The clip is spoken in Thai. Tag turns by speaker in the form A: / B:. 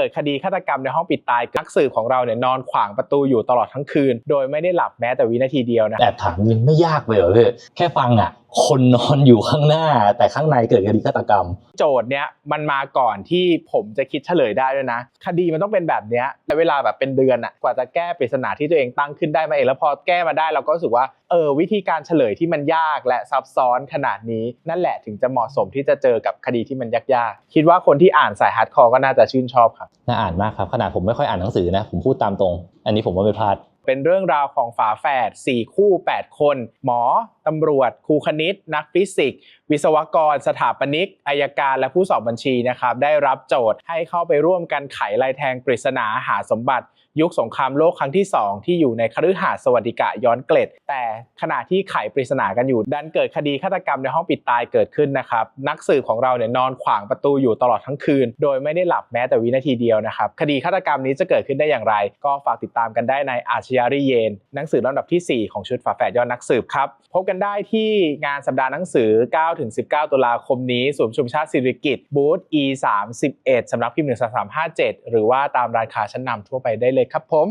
A: เกิดคดีฆาตกรรมในห้องปิดตายนักสืบของเราเนี่ยนอนขวางประตูอยู่ตลอดทั้งคืน โดยไม่ได้หลับแม้แต่วินาทีเดียวนะ
B: แอบถามยิงไม่ยากไปเหรอพี่แค่ฟังอะ คนนอนอยู่ข้างหน้า แต่ข้างในเกิดคดีฆาตกรรม
A: โจทย์เนี้ยมันมาก่อนที่ผมจะคิดเฉลยได้ด้วยนะ คดีมันต้องเป็นแบบเนี้ยแต่เวลาแบบเป็นเดือนอะกว่าจะแก้ปริศนาที่ตัวเองตั้งขึ้นได้มาเองแล้วพอแก้มาได้เราก็รู้สึกว่าเออวิธีการเฉลยที่มันยากและซับซ้อนขนาดนี้ นั่นแหละถึงจะเหมาะสมที่จะเจอกับคดีที่มันยากๆคิดว่าคนที่อ่านสายฮาร์ดคอร์ก็น่าจะชื่นชอบครับ
B: น่าอ่านมากครับขนาดผมไม่ค่อยอ่านหนังสือนะผมพูดตามตรง อันนี้ผมว่าไม่พลาด
A: เป็นเรื่องราวของฝาแฝด4คู่ 8 คน หมอ ตำรวจ ครูคณิต นักฟิสิกส์ วิศวกร สถาปนิกอายการและผู้สอบบัญชีนะครับได้รับโจทย์ให้เข้าไปร่วมกันไขลายแทงปริศนาหาสมบัติ ยุคสงครามโลกครั้งที่ 2 ที่อยู่ในคฤหาสน์สวัสดิกะย้อนเกล็ด แต่ขณะที่ไขปริศนากันอยู่ ดันเกิดคดีฆาตกรรมในห้องปิดตายเกิดขึ้นนะครับนักสืบของเราเนี่ยนอนขวางประตูอยู่ตลอดทั้งคืน โดยไม่ได้หลับแม้แต่วินาทีเดียวนะครับคดีฆาตกรรมนี้จะเกิดขึ้นได้อย่างไร ก็ฝากติดตามกันได้ในอาชญาริเยน หนังสือลำดับทีสี่4 ของชุดฝาแฝดยอดนักสืบครับพบกันได้ที่งานสัปดาห์หนังสือถึง19 ตุลาคมนี้ศูนย์ประชุมชาติสิริกิตบูธ E 3 1สำนักพิมพ์1 3 3 5 7 หรือว่าตามร้านค้าชั้นนำทั่วไปได้เลยครับผม